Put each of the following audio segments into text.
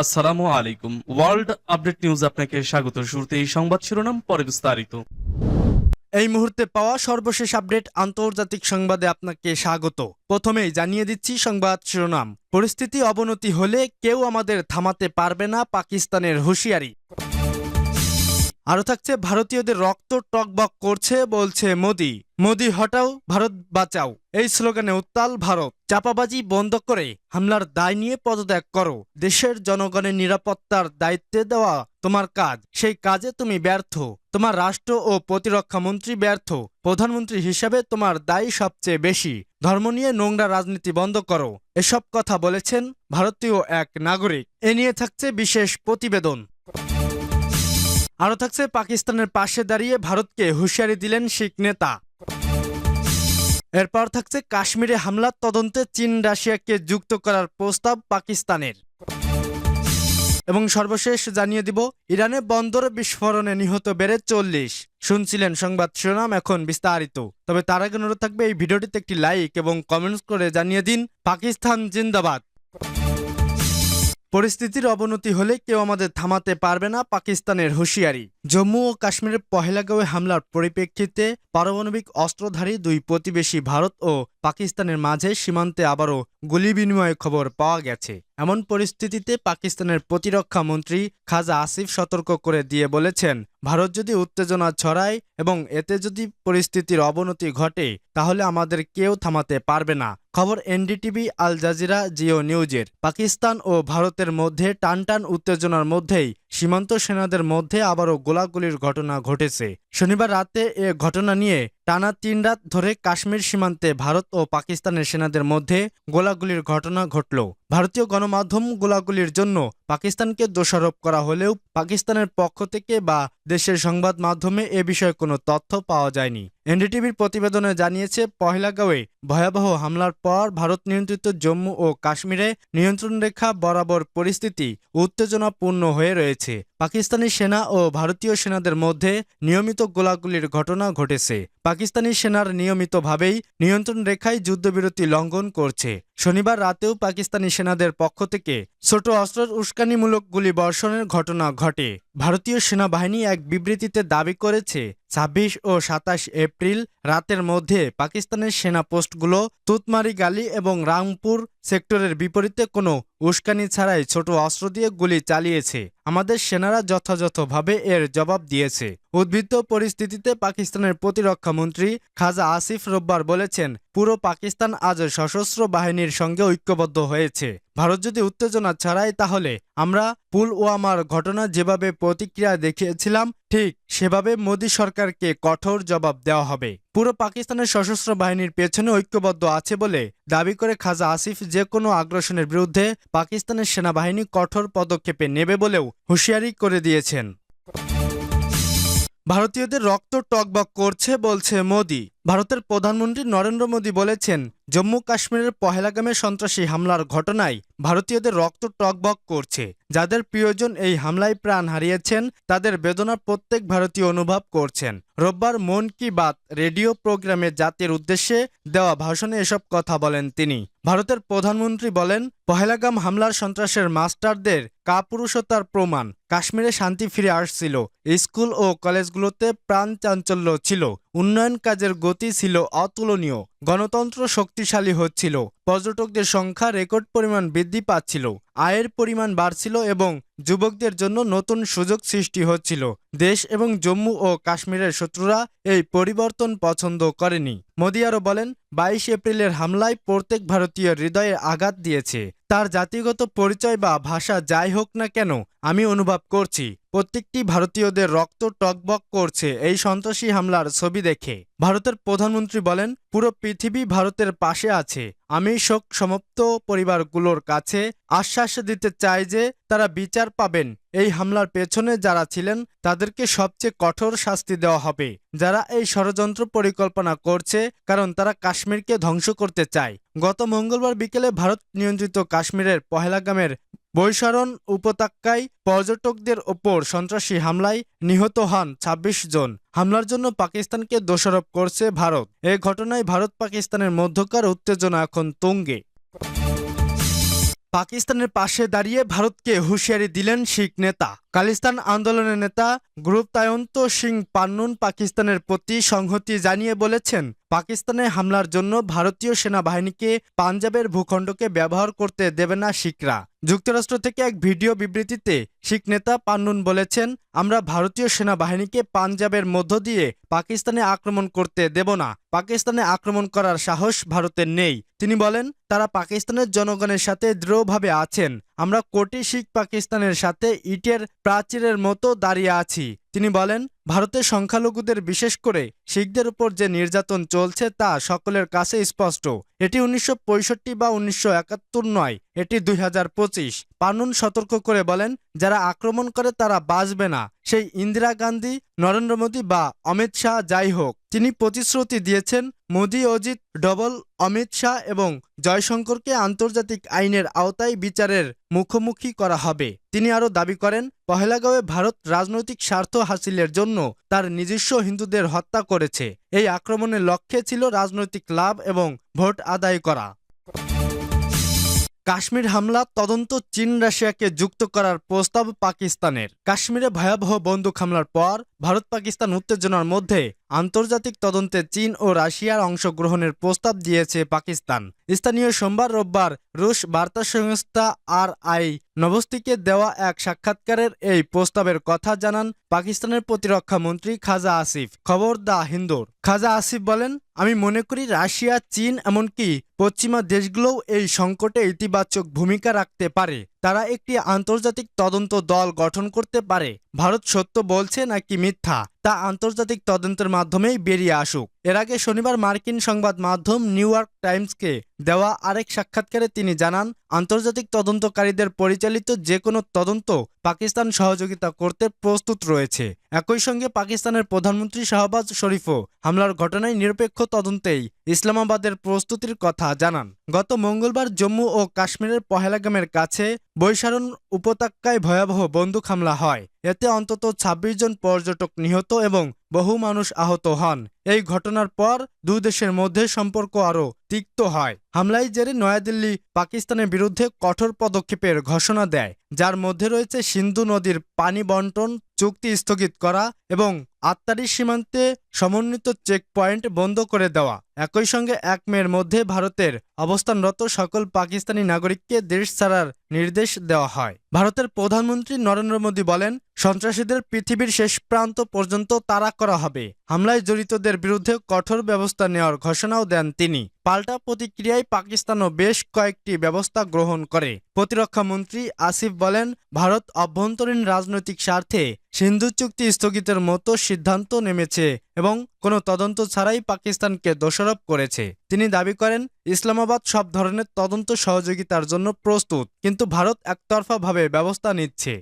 আসসালামু আলাইকুম। World update news আপনাকে স্বাগত। শুরুতে এই সংবাদ শিরোনাম, পরে বিস্তারিত। এই মুহূর্তে পাওয়া সর্বশেষ আপডেট আন্তর্জাতিক সংবাদে আপনাকে স্বাগত। প্রথমেই জানিয়ে দিচ্ছি সংবাদ শিরোনাম। পরিস্থিতি অবনতি হলে কেউ আমাদের থামাতে পারবে না পাকিস্তানের হুঁশিয়ারি। আরও থাকছে, ভারতীয়দের রক্ত টকবক করছে, বলছে মোদি। মোদি, হটাও, ভারত বাঁচাও। এই স্লোগানে উত্তাল ভারত। চাপাবাজি বন্ধ করে হামলার দায় নিয়ে পদত্যাগ করো। দেশের জনগণের নিরাপত্তার দায়িত্বে দেওয়া তোমার কাজ। সেই কাজে তুমি ব্যর্থ। তোমার রাষ্ট্র ও প্রতিরক্ষা মন্ত্রী ব্যর্থ। প্রধানমন্ত্রী হিসাবে তোমার দায়ী সবচেয়ে বেশি। ধর্ম নিয়ে নোংরা রাজনীতি বন্ধ করো। এসব কথা বলেছেন ভারতীয় এক নাগরিক। এ নিয়ে থাকছে বিশেষ প্রতিবেদন। আরও থাকছে পাকিস্তানের পাশে দাঁড়িয়ে ভারতকে হুঁশিয়ারি দিলেন শিখ নেতা। এরপর থাকছে কাশ্মীরে হামলার তদন্তে চীন রাশিয়াকে যুক্ত করার প্রস্তাব পাকিস্তানের। এবং সর্বশেষ জানিয়ে দিব, ইরানে বন্দর বিস্ফোরণে নিহত বেড়ে চল্লিশ। শুনছিলেন সংবাদ শিরোনাম, এখন বিস্তারিত। তবে তার আগে অনুরোধ থাকবে, এই ভিডিওটিতে একটি লাইক এবং কমেন্টস করে জানিয়ে দিন, পাকিস্তান জিন্দাবাদ। পরিস্থিতির অবনতি হলে কেউ আমাদের থামাতে পারবে না পাকিস্তানের হুঁশিয়ারি। জম্মু ও কাশ্মীরের পহেলাগাঁওয়ে হামলার পরিপ্রেক্ষিতে পারমাণবিক অস্ত্রধারী দুই প্রতিবেশী ভারত ও পাকিস্তানের মাঝে সীমান্তে আবারও গুলি বিনিময়ের খবর পাওয়া গেছে। এমন পরিস্থিতিতে পাকিস্তানের প্রতিরক্ষা মন্ত্রী খাজা আসিফ সতর্ক করে দিয়ে বলেছেন, ভারত যদি উত্তেজনা ছড়ায় এবং এতে যদি পরিস্থিতির অবনতি ঘটে, তাহলে আমাদের কেউ থামাতে পারবে না। খবর এনডিটিভি, আল জাজিরা, জিও নিউজের। পাকিস্তান ও ভারতের মধ্যে টানটান উত্তেজনার মধ্যেই সীমান্ত সেনাদের মধ্যে আবারও গোলাগুলির ঘটনা ঘটেছে। শনিবার রাতে এ ঘটনা নিয়ে টানা তিন রাত ধরে কাশ্মীর সীমান্তে ভারত ও পাকিস্তানের সেনাদের মধ্যে গোলাগুলির ঘটনা ঘটল। ভারতীয় গণমাধ্যম গোলাগুলির জন্য পাকিস্তানকে দোষারোপ করা হলেও পাকিস্তানের পক্ষ থেকে বা দেশের সংবাদ মাধ্যমে এ বিষয়ে কোনো তথ্য পাওয়া যায়নি। এনডিটিভির প্রতিবেদনে জানিয়েছে পহেলাগাঁওয়ে ভয়াবহ হামলার পর ভারত নিয়ন্ত্রিত জম্মু ও কাশ্মীরে নিয়ন্ত্রণ রেখা বরাবর পরিস্থিতি উত্তেজনাপূর্ণ হয়ে রয়েছে। পাকিস্তানি সেনা ও ভারতীয় সেনাদের মধ্যে নিয়মিত গোলাগুলির ঘটনা ঘটেছে। পাকিস্তানি সেনার নিয়মিতভাবেই নিয়ন্ত্রণ রেখায় যুদ্ধবিরতি লঙ্ঘন করছে। শনিবার রাতেও পাকিস্তানি সেনাদের পক্ষ থেকে ছোট অস্ত্রের উস্কানিমূলক গুলি বর্ষণের ঘটনা ঘটে। ভারতীয় সেনাবাহিনী এক বিবৃতিতে দাবি করেছে, ছাব্বিশ ও সাতাশ এপ্রিল রাতের মধ্যে পাকিস্তানের সেনা পোস্টগুলো তুতমারি গালি এবং রামপুর সেক্টরের বিপরীতে কোনো উস্কানি ছাড়াই ছোট অস্ত্র দিয়ে গুলি চালিয়েছে। আমাদের সেনারা যথাযথভাবে এর জবাব দিয়েছে। উদ্বৃত্ত পরিস্থিতিতে পাকিস্তানের প্রতিরক্ষা মন্ত্রী খাজা আসিফ রোববার বলেছেন, পুরো পাকিস্তান আজ সশস্ত্র বাহিনীর সঙ্গে ঐক্যবদ্ধ হয়েছে। ভারত যদি উত্তেজনা ছাড়ায় তাহলে আমরা পুলওয়ামার ঘটনা যেভাবে প্রতিক্রিয়া দেখিয়েছিলাম, ঠিক সেভাবে মোদী সরকারকে কঠোর জবাব দেওয়া হবে। পুরো পাকিস্তানের সশস্ত্র বাহিনীর পেছনে ঐক্যবদ্ধ আছে বলে দাবি করে খাজা আসিফ যে কোনো আগ্রাসনের বিরুদ্ধে পাকিস্তানের সেনাবাহিনী কঠোর পদক্ষেপে নেবে বলেও হুঁশিয়ারি করে দিয়েছেন। ভারতীয়দের রক্ত টকবক করছে বলছে মোদি। ভারতের প্রধানমন্ত্রী নরেন্দ্র মোদী বলেছেন, জম্মু কাশ্মীরের পহেলাগামে সন্ত্রাসী হামলার ঘটনায় ভারতীয়দের রক্ত টকবক করছে। যাদের প্রিয়জন এই হামলায় প্রাণ হারিয়েছেন, তাদের বেদনা প্রত্যেক ভারতীয় অনুভব করছেন। রোববার মন কি বাত রেডিও প্রোগ্রামে জাতির উদ্দেশ্যে দেওয়া ভাষণে এসব কথা বলেন তিনি। ভারতের প্রধানমন্ত্রী বলেন পহেলাগাম হামলার সন্ত্রাসের মাস্টারদের কাপুরুষতার প্রমাণ। কাশ্মীরে শান্তি ফিরে আসছিল। স্কুল ও কলেজগুলোতে প্রাণ চাঞ্চল্য ছিল। উন্নয়ন কাজের গতি ছিল অতুলনীয়, গণতন্ত্র শক্তিশালী হচ্ছিল, পর্যটকদের সংখ্যা রেকর্ড পরিমাণ বৃদ্ধি পাচ্ছিল, আয়ের পরিমাণ বাড়ছিল এবং যুবকদের জন্য নতুন সুযোগ সৃষ্টি হচ্ছিল। দেশ এবং জম্মু ও কাশ্মীরের শত্রুরা এই পরিবর্তন পছন্দ করেনি। মোদি আরও বলেন, বাইশ এপ্রিলের হামলায় প্রত্যেক ভারতীয় হৃদয়ে আঘাত দিয়েছে। তার জাতিগত পরিচয় বা ভাষা যাই হোক না কেন, আমি অনুভব করছি। প্রত্যেকটি ভারতীয়দের রক্ত টকবক করছে এই সন্ত্রাসী হামলার ছবি দেখে। ভারতের প্রধানমন্ত্রী বলেন, পুরো পৃথিবী ভারতের পাশে আছে। আমি শোক সমাপ্ত পরিবারগুলোর কাছে আশ্বাস দিতে চাই যে তারা বিচার পাবেন। এই হামলার পেছনে যারা ছিলেন, তাদেরকে সবচেয়ে কঠোর শাস্তি দেওয়া হবে। যারা এই ষড়যন্ত্র পরিকল্পনা করছে, কারণ তারা কাশ্মীরকে ধ্বংস করতে চায়। গত মঙ্গলবার বিকেলে ভারত নিয়ন্ত্রিত কাশ্মীরের পহেলাগামের বৈশারণ উপত্যকায় পর্যটকদের ওপর সন্ত্রাসী হামলায় নিহত হন ২৬ জন। হামলার জন্য পাকিস্তানকে দোষারোপ করছে ভারত। এ ঘটনায় ভারত পাকিস্তানের মধ্যকার উত্তেজনা এখন তুঙ্গে। পাকিস্তানের পাশে দাঁড়িয়ে ভারতকে হুঁশিয়ারি দিলেন শিখ নেতা। খালিস্তান আন্দোলনের নেতা গ্রুপতায়ন্ত সিং পান্নুন পাকিস্তানের প্রতি সংহতি জানিয়ে বলেছেন পাকিস্তানে হামলার জন্য ভারতীয় সেনাবাহিনীকে পাঞ্জাবের ভূখণ্ডকে ব্যবহার করতে দেবে না শিখরা। যুক্তরাষ্ট্র থেকে এক ভিডিও বিবৃতিতে শিখ নেতা পান্নুন বলেছেন, আমরা ভারতীয় সেনাবাহিনীকে পাঞ্জাবের মধ্য দিয়ে পাকিস্তানে আক্রমণ করতে দেব না। পাকিস্তানে আক্রমণ করার সাহস ভারতের নেই। তিনি বলেন, তারা পাকিস্তানের জনগণের সাথে দৃঢ়ভাবে আছেন। আমরা কোটি শিখ পাকিস্তানের সাথে ইটের প্রাচীরের মতো দাঁড়িয়ে আছি। তিনি বলেন ভারতের সংখ্যালঘুদের বিশেষ করে শিখদের উপর যে নির্যাতন চলছে তা সকলের কাছে স্পষ্ট। এটি উনিশশো পঁয়ষট্টি বা উনিশশো নয়, এটি দুই হাজার পঁচিশ। পানুন সতর্ক করে বলেন, যারা আক্রমণ করে তারা বাঁচবে না। সেই ইন্দিরা গান্ধী, নরেন্দ্র মোদী বা অমিত শাহ যাই হোক, তিনি প্রতিশ্রুতি দিয়েছেন, মোদী, অজিত, ডবল, অমিত শাহ এবং জয়শঙ্করকে আন্তর্জাতিক আইনের আওতায় বিচারের মুখোমুখি করা হবে। তিনি আরও দাবি করেন পহেলাগাঁওয়ে ভারত রাজনৈতিক স্বার্থ হাসিলের জন্য তার নিজস্ব হিন্দুদের হত্যা করেছে। এই আক্রমণের লক্ষ্যে ছিল রাজনৈতিক লাভ এবং ভোট আদায় করা। কাশ্মীর হামলা তদন্ত চীন রাশিয়াকে যুক্ত করার প্রস্তাব পাকিস্তানের। কাশ্মীরে ভয়াবহ বন্দুক হামলার পর ভারত পাকিস্তান উত্তেজনার মধ্যে আন্তর্জাতিক তদন্তে চীন ও রাশিয়ার অংশগ্রহণের প্রস্তাব দিয়েছে পাকিস্তান। স্থানীয় সোমবার রোববার রুশ বার্তা সংস্থা আর আই নভস্তিকে দেওয়া এক সাক্ষাৎকারের এই প্রস্তাবের কথা জানান পাকিস্তানের প্রতিরক্ষা মন্ত্রী খাজা আসিফ। খবর দা হিন্দুর। খাজা আসিফ বলেন, আমি মনে করি রাশিয়া, চীন, এমনকি পশ্চিমা দেশগুলোও এই সংকটে ইতিবাচক ভূমিকা রাখতে পারে। তারা একটি আন্তর্জাতিক তদন্ত দল গঠন করতে পারে। ভারত সত্য বলছে নাকি মিথ্যা? তা আন্তর্জাতিক তদন্তের মাধ্যমেই বেরিয়ে আসুক। এর আগে শনিবার মার্কিন সংবাদ মাধ্যম নিউ ইয়র্ক টাইমসকে দেওয়া আরেক সাক্ষাৎকারে তিনি জানান, আন্তর্জাতিক তদন্তকারীদের পরিচালিত যে কোনো তদন্ত পাকিস্তান সহযোগিতা করতে প্রস্তুত রয়েছে। একই সঙ্গে পাকিস্তানের প্রধানমন্ত্রী শাহবাজ শরীফও হামলার ঘটনায় নিরপেক্ষ তদন্তেই ইসলামাবাদের প্রস্তুতির কথা জানান। গত মঙ্গলবার জম্মু ও কাশ্মীরের পহেলাগামের কাছে বৈশারণ উপত্যকায় ভয়াবহ বন্দুক হামলা হয়। এতে অন্তত ২৬ জন পর্যটক নিহত এবং বহু মানুষ আহত হন। এই ঘটনার পর দুই দেশের মধ্যে সম্পর্ক আরও তিক্ত হয়। হামলায় জেরে নয়াদিল্লি, পাকিস্তানের বিরুদ্ধে কঠোর পদক্ষেপের ঘোষণা দেয়, যার মধ্যে রয়েছে সিন্ধু নদীর পানি বন্টন, চুক্তি স্থগিত করা এবং আত্মারি সীমান্তে সমন্বিত চেকপয়েন্ট বন্ধ করে দেওয়া। একই সঙ্গে এক মেয়ের মধ্যে ভারতের অবস্থানরত সকল পাকিস্তানি নাগরিককে দেশ ছাড়ার নির্দেশ দেওয়া হয়। ভারতের প্রধানমন্ত্রী নরেন্দ্র মোদী বলেন, সন্ত্রাসীদের পৃথিবীর শেষ প্রান্ত পর্যন্ত তাড়া করা হবে। হামলায় জড়িতদের বিরুদ্ধে কঠোর ব্যবস্থা নেওয়ার ঘোষণাও দেন তিনি। পাল্টা প্রতিক্রিয়ায় পাকিস্তানও বেশ কয়েকটি ব্যবস্থা গ্রহণ করে। প্রতিরক্ষা মন্ত্রী আসিফ বলেন, ভারত অভ্যন্তরীণ রাজনৈতিক স্বার্থে সিন্ধু চুক্তি স্থগিতের মতো সিদ্ধান্ত নেমেছে এবং কোনো তদন্ত ছাড়াই পাকিস্তানকে দোষারোপ করেছে। তিনি দাবি করেন, ইসলামাবাদ সব ধরনের তদন্ত সহযোগিতার জন্য প্রস্তুত, কিন্তু ভারত একতরফাভাবে ব্যবস্থা নিচ্ছে।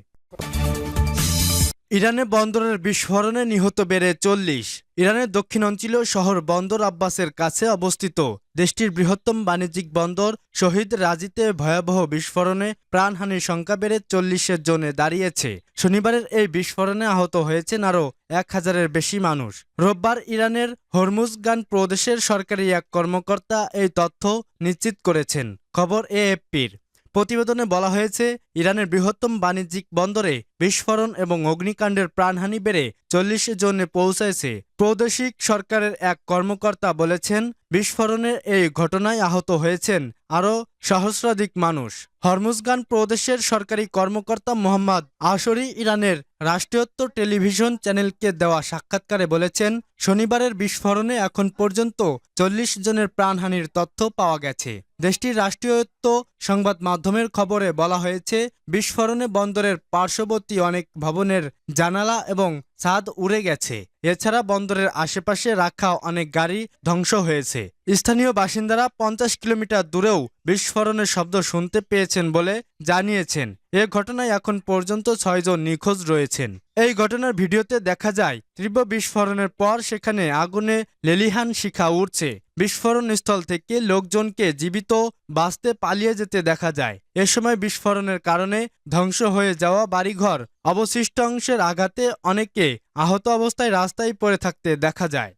ইরানে বন্দরের বিস্ফোরণে নিহত বেড়ে চল্লিশ। ইরানের দক্ষিণাঞ্চলীয় শহর বন্দর আব্বাসের কাছে অবস্থিত দেশটির বৃহত্তম বাণিজ্যিক বন্দর শহীদ রাজিতে ভয়াবহ বিস্ফোরণে প্রাণহানির সংখ্যা বেড়ে চল্লিশের জনে দাঁড়িয়েছে। শনিবারের এই বিস্ফোরণে আহত হয়েছেন আরও এক হাজারের বেশি মানুষ। রোববার ইরানের হরমুজগান প্রদেশের সরকারি এক কর্মকর্তা এই তথ্য নিশ্চিত করেছেন। খবর এএফপির। প্রতিবেদনে বলা হয়েছে, ইরানের বৃহত্তম বাণিজ্যিক বন্দরে বিস্ফোরণ এবং অগ্নিকাণ্ডের প্রাণহানি বেড়ে চল্লিশ জনে পৌঁছেছে। প্রাদেশিক সরকারের এক কর্মকর্তা বলেছেন বিস্ফোরণের এই ঘটনায় আহত হয়েছেন আরও সহস্রাধিক মানুষ। হরমুজগান প্রদেশের সরকারি কর্মকর্তা মোহাম্মদ আশরি ইরানের রাষ্ট্রীয়ত্ব টেলিভিশন চ্যানেলকে দেওয়া সাক্ষাৎকারে বলেছেন, শনিবারের বিস্ফোরণে এখন পর্যন্ত চল্লিশ জনের প্রাণহানির তথ্য পাওয়া গেছে। দেশটির রাষ্ট্রীয়ত্ব সংবাদ মাধ্যমের খবরে বলা হয়েছে, বিস্ফোরণে বন্দরের পার্শ্ববর্তী অনেক ভবনের জানালা এবং ছাদ উড়ে গেছে। এছাড়া বন্দরের আশেপাশে রাখা অনেক গাড়ি ধ্বংস হয়েছে। স্থানীয় বাসিন্দারা পঞ্চাশ কিলোমিটার দূরেও বিস্ফোরণের শব্দ শুনতে পেয়েছেন বলে জানিয়েছেন। এ ঘটনায় এখন পর্যন্ত ছয়জন নিখোঁজ রয়েছেন। এই ঘটনার ভিডিওতে দেখা যায়, তীব্র বিস্ফোরণের পর সেখানে আগুনে লেলিহান শিখা উঠছে বিস্ফোরণ স্থল থেকে লোকজনকে জীবিত বাঁচতে পালিয়ে যেতে দেখা যায়। এ সময় বিস্ফোরণের কারণে ধ্বংস হয়ে যাওয়া বাড়িঘর অবশিষ্ট অংশের আঘাতে অনেকে আহত অবস্থায় রাস্তায় পড়ে থাকতে দেখা যায়।